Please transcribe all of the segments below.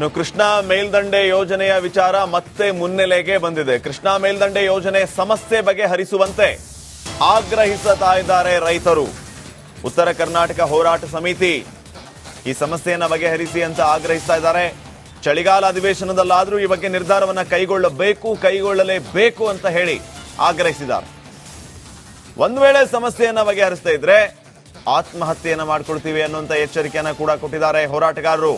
ಇನ್ನು ಕೃಷ್ಣಾ ಮೇಲ್ದಂಡೆ ಯೋಜನೆಯ ವಿಚಾರ ಮತ್ತೆ ಮುನ್ನೆಲೆಗೆ ಬಂದಿದೆ. ಕೃಷ್ಣಾ ಮೇಲ್ದಂಡೆ ಯೋಜನೆ ಸಮಸ್ಯೆ ಬಗೆಹರಿಸುವಂತೆ ಆಗ್ರಹಿಸುತ್ತಾ ಇದ್ದಾರೆ ರೈತರು. ಉತ್ತರ ಕರ್ನಾಟಕ ಹೋರಾಟ ಸಮಿತಿ ಈ ಸಮಸ್ಯೆಯನ್ನು ಬಗೆಹರಿಸಿ ಅಂತ ಆಗ್ರಹಿಸ್ತಾ ಇದ್ದಾರೆ. ಚಳಿಗಾಲ ಅಧಿವೇಶನದಲ್ಲಾದರೂ ಈ ಬಗ್ಗೆ ನಿರ್ಧಾರವನ್ನು ಕೈಗೊಳ್ಳಬೇಕು, ಕೈಗೊಳ್ಳಲೇಬೇಕು ಅಂತ ಹೇಳಿ ಆಗ್ರಹಿಸಿದ್ದಾರೆ. ಒಂದ್ ವೇಳೆ ಸಮಸ್ಯೆಯನ್ನು ಬಗೆಹರಿಸ್ತಾ ಇದ್ರೆ ಆತ್ಮಹತ್ಯೆಯನ್ನು ಮಾಡ್ಕೊಳ್ತೀವಿ ಅನ್ನುವಂಥ ಎಚ್ಚರಿಕೆಯನ್ನು ಕೂಡ ಕೊಟ್ಟಿದ್ದಾರೆ ಹೋರಾಟಗಾರರು.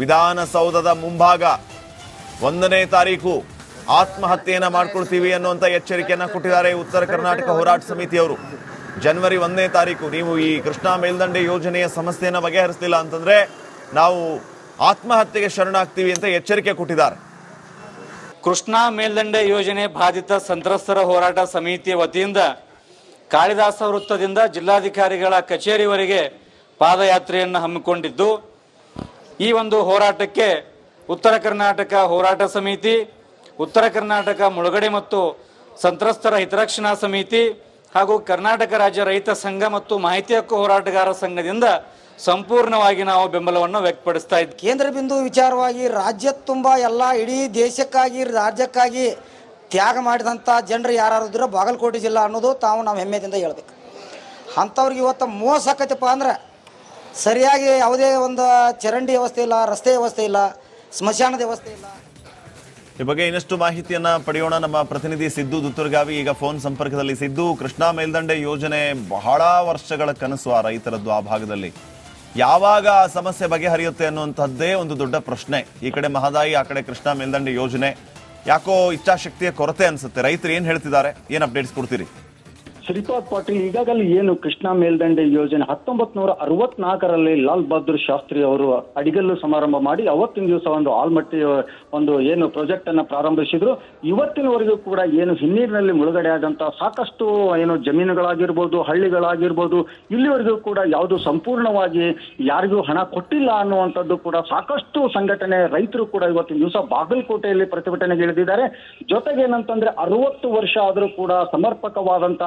ವಿಧಾನಸೌಧದ ಮುಂಭಾಗ. ಒಂದನೇ ತಾರೀಕು ಆತ್ಮಹತ್ಯೆಯನ್ನು ಮಾಡ್ಕೊಳ್ತೀವಿ ಅನ್ನುವಂತ ಎಚ್ಚರಿಕೆಯನ್ನು ಕೊಟ್ಟಿದ್ದಾರೆ ಉತ್ತರ ಕರ್ನಾಟಕ ಹೋರಾಟ ಸಮಿತಿಯವರು. ಜನವರಿ ಒಂದನೇ ತಾರೀಕು ನೀವು ಈ ಕೃಷ್ಣಾ ಮೇಲ್ದಂಡೆ ಯೋಜನೆಯ ಸಮಸ್ಯೆಯನ್ನು ಬಗೆಹರಿಸಲಿಲ್ಲ ಅಂತಂದ್ರೆ ನಾವು ಆತ್ಮಹತ್ಯೆಗೆ ಶರಣಾಗ್ತೀವಿ ಅಂತ ಎಚ್ಚರಿಕೆ ಕೊಟ್ಟಿದ್ದಾರೆ. ಕೃಷ್ಣಾ ಮೇಲ್ದಂಡೆ ಯೋಜನೆ ಬಾಧಿತ ಸಂತ್ರಸ್ತರ ಹೋರಾಟ ಸಮಿತಿಯ ವತಿಯಿಂದ ಕಾಳಿದಾಸ ವೃತ್ತದಿಂದ ಜಿಲ್ಲಾಧಿಕಾರಿಗಳ ಕಚೇರಿವರೆಗೆ ಪಾದಯಾತ್ರೆಯನ್ನು ಹಮ್ಮಿಕೊಂಡಿದ್ದು ಈ ಒಂದು ಹೋರಾಟಕ್ಕೆ ಉತ್ತರ ಕರ್ನಾಟಕ ಹೋರಾಟ ಸಮಿತಿ, ಉತ್ತರ ಕರ್ನಾಟಕ ಮುಳುಗಡೆ ಮತ್ತು ಸಂತ್ರಸ್ತರ ಹಿತರಕ್ಷಣಾ ಸಮಿತಿ ಹಾಗೂ ಕರ್ನಾಟಕ ರಾಜ್ಯ ರೈತ ಸಂಘ ಮತ್ತು ಮಾಹಿತಿ ಹಕ್ಕು ಹೋರಾಟಗಾರ ಸಂಘದಿಂದ ಸಂಪೂರ್ಣವಾಗಿ ನಾವು ಬೆಂಬಲವನ್ನು ವ್ಯಕ್ತಪಡಿಸ್ತಾ ಇದ್ದೀವಿ ಕೇಂದ್ರ ಬಿಂದು ವಿಚಾರವಾಗಿ ರಾಜ್ಯ ತುಂಬ ಎಲ್ಲ ಇಡೀ ದೇಶಕ್ಕಾಗಿ, ರಾಜ್ಯಕ್ಕಾಗಿ ತ್ಯಾಗ ಮಾಡಿದಂಥ ಜನರು ಯಾರು ಇದ್ರೆ ಬಾಗಲಕೋಟೆ ಜಿಲ್ಲಾ ಅನ್ನೋದು ತಾವು ನಾವು ಹೆಮ್ಮೆದಿಂದ ಹೇಳ್ಬೇಕು. ಅಂಥವ್ರಿಗೆ ಇವತ್ತು ಮೋಸ ಆಕೈತಪ್ಪ ಅಂದ್ರೆ ಸರಿಯಾಗಿ ಯಾವುದೇ ಒಂದು ಚರಂಡಿ ವ್ಯವಸ್ಥೆ ಇಲ್ಲ, ರಸ್ತೆ ವ್ಯವಸ್ಥೆ ಇಲ್ಲ, ಸ್ಮಶಾನದ ವ್ಯವಸ್ಥೆ ಇಲ್ಲ. ಈ ಬಗ್ಗೆ ಇನ್ನಷ್ಟು ಮಾಹಿತಿಯನ್ನ ಪಡೆಯೋಣ. ನಮ್ಮ ಪ್ರತಿನಿಧಿ ಸಿದ್ದು ದುತ್ತುರ್ಗಾವಿ, ಈಗ ಫೋನ್ ಸಂಪರ್ಕದಲ್ಲಿ. ಸಿದ್ದು, ಕೃಷ್ಣಾ ಮೇಲ್ದಂಡೆ ಯೋಜನೆ ಬಹಳ ವರ್ಷಗಳ ಕನಸು ಆ ರೈತರದ್ದು ಆ ಭಾಗದಲ್ಲಿ. ಯಾವಾಗ ಆ ಸಮಸ್ಯೆ ಬಗೆಹರಿಯುತ್ತೆ ಅನ್ನುವಂಥದ್ದೇ ಒಂದು ದೊಡ್ಡ ಪ್ರಶ್ನೆ. ಈ ಕಡೆ ಮಹದಾಯಿ, ಆ ಕಡೆ ಕೃಷ್ಣಾ ಮೇಲ್ದಂಡೆ ಯೋಜನೆ. ಯಾಕೋ ಇಚ್ಛಾಶಕ್ತಿಯ ಕೊರತೆ ಅನ್ಸುತ್ತೆ. ರೈತರು ಏನು ಹೇಳ್ತಿದ್ದಾರೆ? ಏನು ಅಪ್ಡೇಟ್ಸ್ ಕೊಡ್ತೀರಿ? ಶ್ರೀಪಾದ್ ಪಾಟೀಲ್ ಈಗಾಗಲೇ ಏನು ಕೃಷ್ಣ ಮೇಲ್ದಂಡೆ ಯೋಜನೆ ಹತ್ತೊಂಬತ್ ನೂರ ಅರವತ್ನಾಲ್ಕರಲ್ಲಿ ಲಾಲ್ ಬಹದ್ದೂರ್ ಶಾಸ್ತ್ರಿ ಅವರು ಅಡಿಗಲ್ಲು ಸಮಾರಂಭ ಮಾಡಿ ಅವತ್ತಿನ ದಿವಸ ಒಂದು ಆಲ್ಮಟ್ಟಿ, ಒಂದು ಏನು ಪ್ರಾಜೆಕ್ಟ್ ಅನ್ನ ಪ್ರಾರಂಭಿಸಿದ್ರು. ಇವತ್ತಿನವರೆಗೂ ಕೂಡ ಏನು ಹಿನ್ನೀರಿನಲ್ಲಿ ಮುಳುಗಡೆ ಆದಂತ ಸಾಕಷ್ಟು ಏನು ಜಮೀನುಗಳಾಗಿರ್ಬೋದು, ಹಳ್ಳಿಗಳಾಗಿರ್ಬೋದು, ಇಲ್ಲಿವರೆಗೂ ಕೂಡ ಯಾವುದು ಸಂಪೂರ್ಣವಾಗಿ ಯಾರಿಗೂ ಹಣ ಕೊಟ್ಟಿಲ್ಲ ಅನ್ನುವಂಥದ್ದು ಕೂಡ ಸಾಕಷ್ಟು ಸಂಘಟನೆ ರೈತರು ಕೂಡ ಇವತ್ತಿನ ದಿವಸ ಬಾಗಲಕೋಟೆಯಲ್ಲಿ ಪ್ರತಿಭಟನೆಗೆ ಇಳಿದಿದ್ದಾರೆ. ಜೊತೆಗೆ ಏನಂತಂದ್ರೆ ಅರವತ್ತು ವರ್ಷ ಆದರೂ ಕೂಡ ಸಮರ್ಪಕವಾದಂತ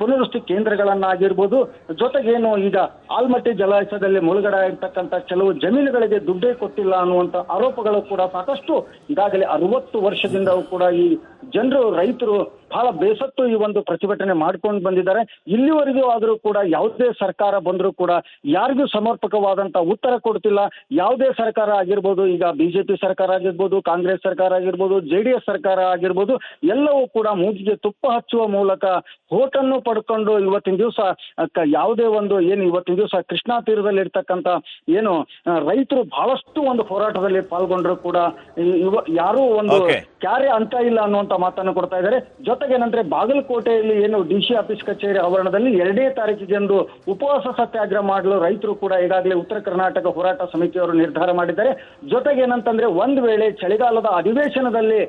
ಪುನರ್ವಸತಿ ಕೇಂದ್ರಗಳನ್ನಾಗಿರ್ಬೋದು, ಜೊತೆಗೇನು ಈಗ ಆಲ್ಮಟ್ಟಿ ಜಲಾಶಯದಲ್ಲಿ ಮುಳುಗಡೆ ಆಗಿರ್ತಕ್ಕಂಥ ಕೆಲವು ಜಮೀನುಗಳಿಗೆ ದುಡ್ಡೇ ಕೊಟ್ಟಿಲ್ಲ ಅನ್ನುವಂಥ ಆರೋಪಗಳು ಕೂಡ ಸಾಕಷ್ಟು ಈಗಾಗಲೇ ಅರವತ್ತು ವರ್ಷದಿಂದ ಕೂಡ ಈ ಜನರು, ರೈತರು ಬಹಳ ಬೇಸತ್ತು ಈ ಒಂದು ಪ್ರತಿಭಟನೆ ಮಾಡ್ಕೊಂಡು ಬಂದಿದ್ದಾರೆ. ಇಲ್ಲಿವರೆಗೂ ಆದರೂ ಕೂಡ ಯಾವುದೇ ಸರ್ಕಾರ ಬಂದರೂ ಕೂಡ ಯಾರಿಗೂ ಸಮರ್ಪಕವಾದಂತ ಉತ್ತರ ಕೊಡ್ತಿಲ್ಲ. ಯಾವುದೇ ಸರ್ಕಾರ ಆಗಿರ್ಬೋದು ಈಗ ಬಿಜೆಪಿ ಸರ್ಕಾರ ಆಗಿರ್ಬೋದು ಕಾಂಗ್ರೆಸ್ ಸರ್ಕಾರ ಆಗಿರ್ಬೋದು ಜೆ ಡಿ ಎಸ್ ಸರ್ಕಾರ ಆಗಿರ್ಬೋದು ಎಲ್ಲವೂ ಕೂಡ ಮೂಗಿಗೆ ತುಪ್ಪ ಹಚ್ಚುವ ಮೂಲಕ ಹೋಟನ್ನು ಪಡ್ಕೊಂಡು ಇವತ್ತಿನ ದಿವಸ ಯಾವುದೇ ಒಂದು ಏನು ಇವತ್ತಿನ ದಿವಸ ಕೃಷ್ಣಾ ತೀರದಲ್ಲಿ ಇರ್ತಕ್ಕಂಥ ಏನು ರೈತರು ಬಹಳಷ್ಟು ಒಂದು ಹೋರಾಟದಲ್ಲಿ ಪಾಲ್ಗೊಂಡ್ರು ಕೂಡ ಇವ ಯಾರೂ ಒಂದು. ಕ್ಯಾರೆ ಅಂತ ಇಲ್ಲ ಅನ್ನುವಂತ ಮಾತನ್ನು ಕೊಡ್ತಾ ಇದ್ದಾರೆ. ಏನಂದ್ರೆ ಬಾಗಲಕೋಟೆಯಲ್ಲಿ ಏನು ಡಿ ಸಿ ಆಫೀಸ್ ಕಚೇರಿ ಆವರಣದಲ್ಲಿ ಎರಡನೇ ತಾರೀಕಿಗೆಂದು ಉಪವಾಸ ಸತ್ಯಾಗ್ರಹ ಮಾಡಲು ರೈತರು ಕೂಡ ಈಗಾಗಲೇ ಉತ್ತರ ಕರ್ನಾಟಕ ಹೋರಾಟ ಸಮಿತಿಯವರು ನಿರ್ಧಾರ ಮಾಡಿದ್ದಾರೆ. ಜೊತೆಗೆ ಏನಂತಂದ್ರೆ ಒಂದ್ ವೇಳೆ ಚಳಿಗಾಲದ ಅಧಿವೇಶನದಲ್ಲಿ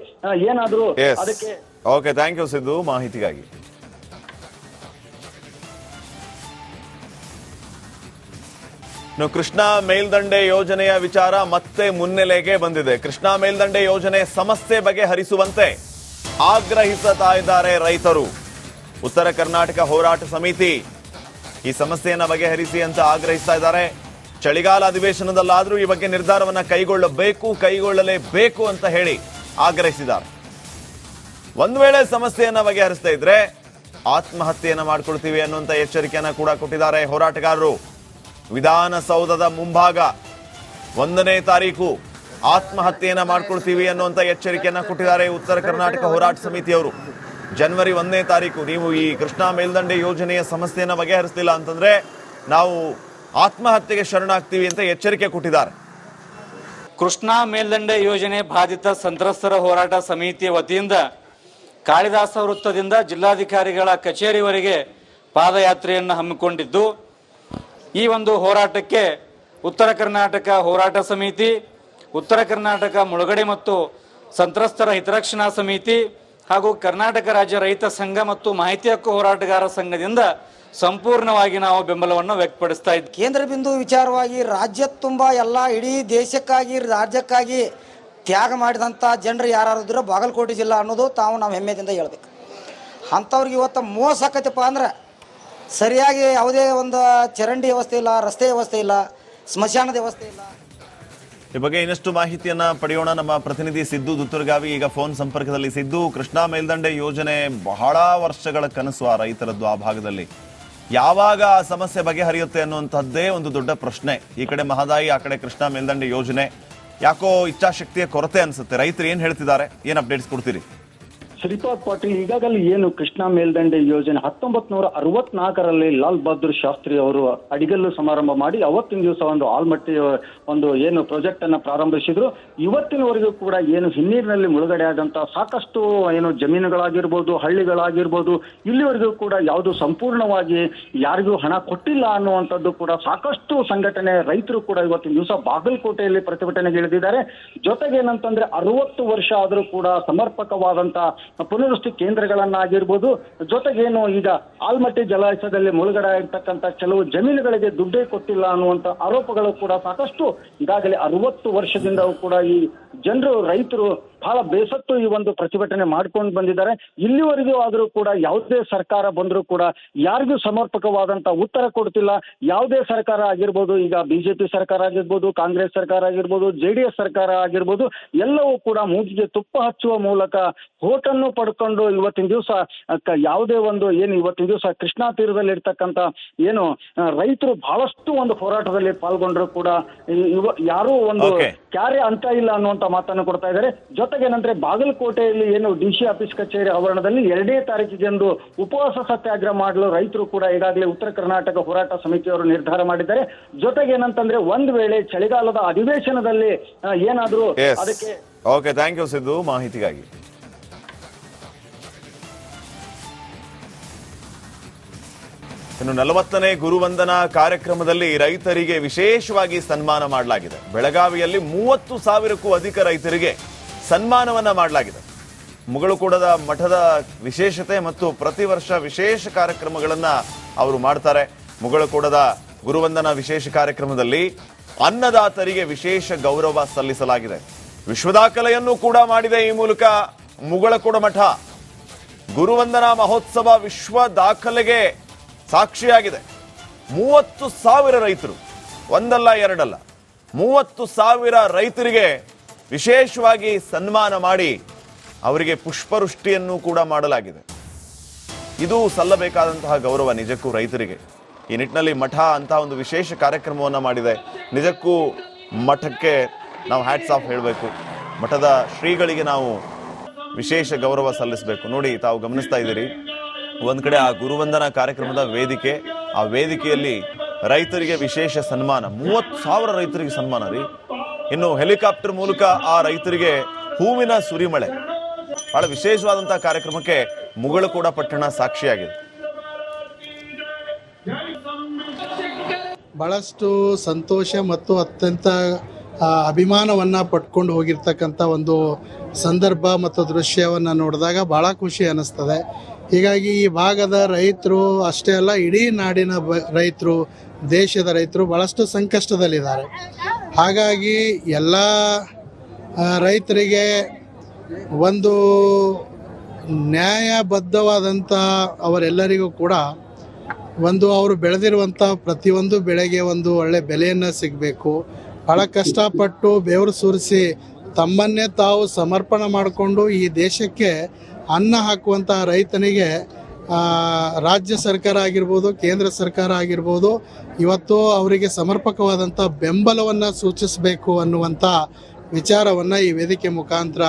ಏನಾದರೂ ಏನಾದ್ರೂ ಅದಕ್ಕೆ ಓಕೆ ಥ್ಯಾಂಕ್ ಯು ಸಿದ್ದು ಮಾಹಿತಿಗಾಗಿ. ಇನ್ನು ಕೃಷ್ಣಾ ಮೇಲ್ದಂಡೆ ಯೋಜನೆಯ ವಿಚಾರ ಮತ್ತೆ ಮುನ್ನೆಲೆಗೆ ಬಂದಿದೆ. ಕೃಷ್ಣಾ ಮೇಲ್ದಂಡೆ ಯೋಜನೆ ಸಮಸ್ಯೆ ಬಗೆಹರಿಸುವಂತೆ ಆಗ್ರಹಿಸುತ್ತಾ ಇದ್ದಾರೆ ರೈತರು. ಉತ್ತರ ಕರ್ನಾಟಕ ಹೋರಾಟ ಸಮಿತಿ ಈ ಸಮಸ್ಯೆಯನ್ನು ಬಗೆಹರಿಸಿ ಅಂತ ಆಗ್ರಹಿಸ್ತಾ ಇದ್ದಾರೆ. ಚಳಿಗಾಲ ಅಧಿವೇಶನದಲ್ಲಾದರೂ ಈ ಬಗ್ಗೆ ನಿರ್ಧಾರವನ್ನು ಕೈಗೊಳ್ಳಬೇಕು, ಕೈಗೊಳ್ಳಲೇಬೇಕು ಅಂತ ಹೇಳಿ ಆಗ್ರಹಿಸಿದ್ದಾರೆ. ಒಂದು ವೇಳೆ ಸಮಸ್ಯೆಯನ್ನು ಬಗೆಹರಿಸ್ತಾ ಇದ್ರೆ ಆತ್ಮಹತ್ಯೆಯನ್ನು ಮಾಡ್ಕೊಳ್ತೀವಿ ಅನ್ನುವಂಥ ಎಚ್ಚರಿಕೆಯನ್ನು ಕೂಡ ಕೊಟ್ಟಿದ್ದಾರೆ ಹೋರಾಟಗಾರರು. ವಿಧಾನಸೌಧದ ಮುಂಭಾಗ ಒಂದನೇ ತಾರೀಕು ಆತ್ಮಹತ್ಯೆಯನ್ನ ಮಾಡ್ಕೊಳ್ತೀವಿ ಅನ್ನುವಂಥ ಎಚ್ಚರಿಕೆಯನ್ನು ಕೊಟ್ಟಿದ್ದಾರೆ ಉತ್ತರ ಕರ್ನಾಟಕ ಹೋರಾಟ ಸಮಿತಿಯವರು. ಜನವರಿ ಒಂದನೇ ತಾರೀಕು ನೀವು ಈ ಕೃಷ್ಣಾ ಮೇಲ್ದಂಡೆ ಯೋಜನೆಯ ಸಮಸ್ಯೆಯನ್ನು ಬಗೆಹರಿಸಲಿಲ್ಲ ಅಂತಂದ್ರೆ ನಾವು ಆತ್ಮಹತ್ಯೆಗೆ ಶರಣಾಗ್ತೀವಿ ಅಂತ ಎಚ್ಚರಿಕೆ ಕೊಟ್ಟಿದ್ದಾರೆ. ಕೃಷ್ಣಾ ಮೇಲ್ದಂಡೆ ಯೋಜನೆ ಬಾಧಿತ ಸಂತ್ರಸ್ತರ ಹೋರಾಟ ಸಮಿತಿಯ ವತಿಯಿಂದ ಕಾಳಿದಾಸ ವೃತ್ತದಿಂದ ಜಿಲ್ಲಾಧಿಕಾರಿಗಳ ಕಚೇರಿವರೆಗೆ ಪಾದಯಾತ್ರೆಯನ್ನು ಹಮ್ಮಿಕೊಂಡಿದ್ದು, ಈ ಒಂದು ಹೋರಾಟಕ್ಕೆ ಉತ್ತರ ಕರ್ನಾಟಕ ಹೋರಾಟ ಸಮಿತಿ ಉತ್ತರ ಕರ್ನಾಟಕ, ಮುಳುಗಡೆ ಮತ್ತು ಸಂತ್ರಸ್ತರ ಹಿತರಕ್ಷಣಾ ಸಮಿತಿ ಹಾಗೂ ಕರ್ನಾಟಕ ರಾಜ್ಯ ರೈತ ಸಂಘ ಮತ್ತು ಮಾಹಿತಿ ಹಕ್ಕು ಹೋರಾಟಗಾರ ಸಂಘದಿಂದ ಸಂಪೂರ್ಣವಾಗಿ ನಾವು ಬೆಂಬಲವನ್ನು ವ್ಯಕ್ತಪಡಿಸ್ತಾ ಇದ್ದೀವಿ ಕೇಂದ್ರ ಬಿಂದು ವಿಚಾರವಾಗಿ ರಾಜ್ಯ ತುಂಬ ಎಲ್ಲ ಇಡೀ ದೇಶಕ್ಕಾಗಿ, ರಾಜ್ಯಕ್ಕಾಗಿ ತ್ಯಾಗ ಮಾಡಿದಂಥ ಜನರು ಯಾರು ಇದ್ರೆ ಬಾಗಲಕೋಟೆ ಜಿಲ್ಲಾ ಅನ್ನೋದು ತಾವು ನಾವು ಹೆಮ್ಮೆದಿಂದ ಹೇಳ್ಬೇಕು. ಅಂಥವ್ರಿಗೆ ಇವತ್ತು ಮೋಸ ಆಕೈತಪ್ಪ ಅಂದ್ರೆ ಸರಿಯಾಗಿ ಯಾವುದೇ ಒಂದು ಚರಂಡಿ ವ್ಯವಸ್ಥೆ ಇಲ್ಲ, ರಸ್ತೆ ವ್ಯವಸ್ಥೆ ಇಲ್ಲ, ಸ್ಮಶಾನದ ವ್ಯವಸ್ಥೆ ಇಲ್ಲ. ಈ ಬಗ್ಗೆ ಇನ್ನಷ್ಟು ಮಾಹಿತಿಯನ್ನ ಪಡೆಯೋಣ. ನಮ್ಮ ಪ್ರತಿನಿಧಿ ಸಿದ್ದು ದುತ್ತುರ್ಗಾವಿ ಈಗ ಫೋನ್ ಸಂಪರ್ಕದಲ್ಲಿ. ಸಿದ್ದು, ಕೃಷ್ಣಾ ಮೇಲ್ದಂಡೆ ಯೋಜನೆ ಬಹಳ ವರ್ಷಗಳ ಕನಸು ಆ ರೈತರದ್ದು ಆ ಭಾಗದಲ್ಲಿ. ಯಾವಾಗ ಆ ಸಮಸ್ಯೆ ಬಗೆಹರಿಯುತ್ತೆ ಅನ್ನುವಂಥದ್ದೇ ಒಂದು ದೊಡ್ಡ ಪ್ರಶ್ನೆ. ಈ ಕಡೆ ಮಹದಾಯಿ, ಆ ಕಡೆ ಕೃಷ್ಣಾ ಮೇಲ್ದಂಡೆ ಯೋಜನೆ. ಯಾಕೋ ಇಚ್ಛಾಶಕ್ತಿಯ ಕೊರತೆ ಅನ್ಸುತ್ತೆ. ರೈತರು ಏನ್ ಹೇಳ್ತಿದ್ದಾರೆ? ಏನ್ ಅಪ್ಡೇಟ್ಸ್ ಕೊಡ್ತೀರಿ? ಶ್ರೀಪಾದ್ ಪಾಟೀಲ್ ಈಗಾಗಲೇ ಏನು ಕೃಷ್ಣಾ ಮೇಲ್ದಂಡೆ ಯೋಜನೆ ಹತ್ತೊಂಬತ್ ನೂರ ಅರವತ್ನಾಲ್ಕರಲ್ಲಿ ಲಾಲ್ ಬಹದ್ದೂರ್ ಶಾಸ್ತ್ರಿ ಅವರು ಅಡಿಗಲ್ಲು ಸಮಾರಂಭ ಮಾಡಿ ಅವತ್ತಿನ ದಿವಸ ಒಂದು ಆಲ್ಮಟ್ಟಿ, ಒಂದು ಏನು ಪ್ರಾಜೆಕ್ಟ್ ಅನ್ನ ಪ್ರಾರಂಭಿಸಿದ್ರು. ಇವತ್ತಿನವರೆಗೂ ಕೂಡ ಏನು ಹಿನ್ನೀರಿನಲ್ಲಿ ಮುಳುಗಡೆ ಆದಂತ ಸಾಕಷ್ಟು ಏನು ಜಮೀನುಗಳಾಗಿರ್ಬೋದು, ಹಳ್ಳಿಗಳಾಗಿರ್ಬೋದು, ಇಲ್ಲಿವರೆಗೂ ಕೂಡ ಯಾವುದು ಸಂಪೂರ್ಣವಾಗಿ ಯಾರಿಗೂ ಹಣ ಕೊಟ್ಟಿಲ್ಲ ಅನ್ನುವಂಥದ್ದು ಕೂಡ ಸಾಕಷ್ಟು ಸಂಘಟನೆ ರೈತರು ಕೂಡ ಇವತ್ತಿನ ದಿವಸ ಬಾಗಲಕೋಟೆಯಲ್ಲಿ ಪ್ರತಿಭಟನೆಗೆ ಇಳಿದಿದ್ದಾರೆ. ಜೊತೆಗೆ ಏನಂತಂದ್ರೆ ಅರವತ್ತು ವರ್ಷ ಆದರೂ ಕೂಡ ಸಮರ್ಪಕವಾದಂತ ಪುನರ್ವಸತಿ ಕೇಂದ್ರಗಳನ್ನಾಗಿರ್ಬೋದು, ಜೊತೆಗೇನು ಈಗ ಆಲ್ಮಟ್ಟಿ ಜಲಾಶಯದಲ್ಲಿ ಮುಳುಗಡೆ ಆಗಿರ್ತಕ್ಕಂಥ ಕೆಲವು ಜಮೀನುಗಳಿಗೆ ದುಡ್ಡೇ ಕೊಟ್ಟಿಲ್ಲ ಅನ್ನುವಂತ ಆರೋಪಗಳು ಕೂಡ ಸಾಕಷ್ಟು ಈಗಾಗಲೇ ಅರವತ್ತು ವರ್ಷದಿಂದ ಕೂಡ ಈ ಜನರು, ರೈತರು ಬಹಳ ಬೇಸತ್ತು ಈ ಒಂದು ಪ್ರತಿಭಟನೆ ಮಾಡ್ಕೊಂಡು ಬಂದಿದ್ದಾರೆ. ಇಲ್ಲಿವರೆಗೂ ಆದರೂ ಕೂಡ ಯಾವುದೇ ಸರ್ಕಾರ ಬಂದರೂ ಕೂಡ ಯಾರಿಗೂ ಸಮರ್ಪಕವಾದಂತ ಉತ್ತರ ಕೊಡ್ತಿಲ್ಲ. ಯಾವುದೇ ಸರ್ಕಾರ ಆಗಿರ್ಬೋದು ಈಗ ಬಿಜೆಪಿ ಸರ್ಕಾರ ಆಗಿರ್ಬೋದು ಕಾಂಗ್ರೆಸ್ ಸರ್ಕಾರ ಆಗಿರ್ಬೋದು ಜೆ ಡಿ ಎಸ್ ಸರ್ಕಾರ ಆಗಿರ್ಬೋದು ಎಲ್ಲವೂ ಕೂಡ ಮೂಗಿಗೆ ತುಪ್ಪ ಹಚ್ಚುವ ಮೂಲಕ ಹೋಟನ್ನು ಪಡ್ಕೊಂಡು ಇವತ್ತಿನ ದಿವಸ ಯಾವುದೇ ಒಂದು ಏನು ಇವತ್ತಿನ ದಿವಸ ಕೃಷ್ಣಾ ತೀರದಲ್ಲಿ ಇರ್ತಕ್ಕಂಥ ಏನು ರೈತರು ಬಹಳಷ್ಟು ಒಂದು ಹೋರಾಟದಲ್ಲಿ ಪಾಲ್ಗೊಂಡ್ರು ಕೂಡ ಇವ ಯಾರೂ ಒಂದು. ಕ್ಯಾರೆ ಅಂತ ಇಲ್ಲ ಅನ್ನುವಂತ ಮಾತನ್ನು ಕೊಡ್ತಾ ಇದ್ದಾರೆ. ಏನಂದ್ರೆ ಬಾಗಲಕೋಟೆಯಲ್ಲಿ ಏನು ಡಿ ಸಿ ಆಫೀಸ್ ಕಚೇರಿ ಆವರಣದಲ್ಲಿ ಎರಡನೇ ತಾರೀಕಿಗೆಂದು ಉಪವಾಸ ಸತ್ಯಾಗ್ರಹ ಮಾಡಲು ರೈತರು ಕೂಡ ಈಗಾಗಲೇ ಉತ್ತರ ಕರ್ನಾಟಕ ಹೋರಾಟ ಸಮಿತಿಯವರು ನಿರ್ಧಾರ ಮಾಡಿದ್ದಾರೆ. ಜೊತೆಗೆ ಏನಂತಂದ್ರೆ ಒಂದ್ ವೇಳೆ ಚಳಿಗಾಲದ ಅಧಿವೇಶನದಲ್ಲಿ ಏನಾದರೂ ಏನಾದ್ರೂ ಅದಕ್ಕೆ ಓಕೆ ಥ್ಯಾಂಕ್ ಯು ಸಿದ್ದು ಮಾಹಿತಿಗಾಗಿ. ಇನ್ನು ನಲವತ್ತನೇ ಗುರುವಂದನಾ ಕಾರ್ಯಕ್ರಮದಲ್ಲಿ ರೈತರಿಗೆ ವಿಶೇಷವಾಗಿ ಸನ್ಮಾನ ಮಾಡಲಾಗಿದೆ. ಬೆಳಗಾವಿಯಲ್ಲಿ ಮೂವತ್ತು ಸಾವಿರಕ್ಕೂ ಅಧಿಕ ರೈತರಿಗೆ ಸನ್ಮಾನವನ್ನ ಮಾಡಲಾಗಿದೆ. ಮುಗಳಕೂಡದ ಮಠದ ವಿಶೇಷತೆ ಮತ್ತು ಪ್ರತಿ ವರ್ಷ ವಿಶೇಷ ಕಾರ್ಯಕ್ರಮಗಳನ್ನ ಅವರು ಮಾಡ್ತಾರೆ. ಮುಗಳಕೂಡದ ಗುರುವಂದನ ವಿಶೇಷ ಕಾರ್ಯಕ್ರಮದಲ್ಲಿ ಅನ್ನದಾತರಿಗೆ ವಿಶೇಷ ಗೌರವ ಸಲ್ಲಿಸಲಾಗಿದೆ. ವಿಶ್ವದಾಖಲೆಯನ್ನು ಕೂಡ ಮಾಡಿದೆ ಈ ಮೂಲಕ ಮುಗಳಕೂಡ ಮಠ. ಗುರುವಂದನಾ ಮಹೋತ್ಸವ ವಿಶ್ವ ದಾಖಲೆಗೆ ಸಾಕ್ಷಿಯಾಗಿದೆ. ಮೂವತ್ತು ಸಾವಿರ ರೈತರು, ಒಂದಲ್ಲ ಎರಡಲ್ಲ, ಮೂವತ್ತು ಸಾವಿರ ರೈತರಿಗೆ ವಿಶೇಷವಾಗಿ ಸನ್ಮಾನ ಮಾಡಿ ಅವರಿಗೆ ಪುಷ್ಪವೃಷ್ಟಿಯನ್ನು ಕೂಡ ಮಾಡಲಾಗಿದೆ. ಇದು ಸಲ್ಲಬೇಕಾದಂತಹ ಗೌರವ ನಿಜಕ್ಕೂ ರೈತರಿಗೆ. ಈ ನಿಟ್ಟಿನಲ್ಲಿ ಮಠ ಅಂತ ಒಂದು ವಿಶೇಷ ಕಾರ್ಯಕ್ರಮವನ್ನು ಮಾಡಿದೆ. ನಿಜಕ್ಕೂ ಮಠಕ್ಕೆ ನಾವು ಹ್ಯಾಟ್ಸ್ ಆಫ್ ಹೇಳಬೇಕು. ಮಠದ ಶ್ರೀಗಳಿಗೆ ನಾವು ವಿಶೇಷ ಗೌರವ ಸಲ್ಲಿಸಬೇಕು. ನೋಡಿ, ತಾವು ಗಮನಿಸ್ತಾ ಇದ್ದೀರಿ. ಒಂದು ಕಡೆ ಆ ಗುರುವಂದನಾ ಕಾರ್ಯಕ್ರಮದ ವೇದಿಕೆ, ಆ ವೇದಿಕೆಯಲ್ಲಿ ರೈತರಿಗೆ ವಿಶೇಷ ಸನ್ಮಾನ. ಮೂವತ್ತು ಸಾವಿರ ರೈತರಿಗೆ ಸನ್ಮಾನ ರೀ. ಇನ್ನು ಹೆಲಿಕಾಪ್ಟರ್ ಮೂಲಕ ಆ ರೈತರಿಗೆ ಹೂವಿನ ಸುರಿಮಳೆ. ಬಹಳ ವಿಶೇಷವಾದಂತಹ ಕಾರ್ಯಕ್ರಮಕ್ಕೆ ಮುಗಳು ಮುಗಳಕೋಡ ಪಟ್ಟಣ ಸಾಕ್ಷಿಯಾಗಿದೆ. ಬಹಳಷ್ಟು ಸಂತೋಷ ಮತ್ತು ಅತ್ಯಂತ ಅಭಿಮಾನವನ್ನ ಪಟ್ಕೊಂಡು ಹೋಗಿರ್ತಕ್ಕಂಥ ಒಂದು ಸಂದರ್ಭ ಮತ್ತು ದೃಶ್ಯವನ್ನು ನೋಡಿದಾಗ ಭಾಳ ಖುಷಿ ಅನ್ನಿಸ್ತದೆ. ಹೀಗಾಗಿ ಈ ಭಾಗದ ರೈತರು, ಅಷ್ಟೇ ಅಲ್ಲ, ಇಡೀ ನಾಡಿನ ರೈತರು, ದೇಶದ ರೈತರು ಭಾಳಷ್ಟು ಸಂಕಷ್ಟದಲ್ಲಿದ್ದಾರೆ. ಹಾಗಾಗಿ ಎಲ್ಲ ರೈತರಿಗೆ ಒಂದು ನ್ಯಾಯಬದ್ಧವಾದಂಥ ಅವರೆಲ್ಲರಿಗೂ ಕೂಡ ಒಂದು ಅವರು ಬೆಳೆದಿರುವಂಥ ಪ್ರತಿಯೊಂದು ಬೆಳೆಗೆ ಒಂದು ಒಳ್ಳೆ ಬೆಲೆಯನ್ನು ಸಿಗಬೇಕು. ಭಾಳ ಕಷ್ಟಪಟ್ಟು ಬೆವರು ಸುರಿಸಿ ತಮ್ಮನ್ನೇ ತಾವು ಸಮರ್ಪಣೆ ಮಾಡಿಕೊಂಡು ಈ ದೇಶಕ್ಕೆ ಅನ್ನ ಹಾಕುವಂಥ ರೈತನಿಗೆ ರಾಜ್ಯ ಸರ್ಕಾರ ಆಗಿರ್ಬೋದು, ಕೇಂದ್ರ ಸರ್ಕಾರ ಆಗಿರ್ಬೋದು, ಇವತ್ತು ಅವರಿಗೆ ಸಮರ್ಪಕವಾದಂಥ ಬೆಂಬಲವನ್ನು ಸೂಚಿಸಬೇಕು ಅನ್ನುವಂಥ ವಿಚಾರವನ್ನು ಈ ವೇದಿಕೆ ಮುಖಾಂತರ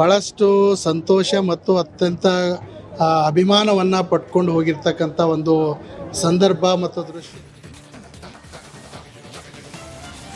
ಭಾಳಷ್ಟು ಸಂತೋಷ ಮತ್ತು ಅತ್ಯಂತ ಅಭಿಮಾನವನ್ನು ಪಟ್ಕೊಂಡು ಹೋಗಿರ್ತಕ್ಕಂಥ ಒಂದು ಸಂದರ್ಭ ಮತ್ತು ದೃಶ್ಯ.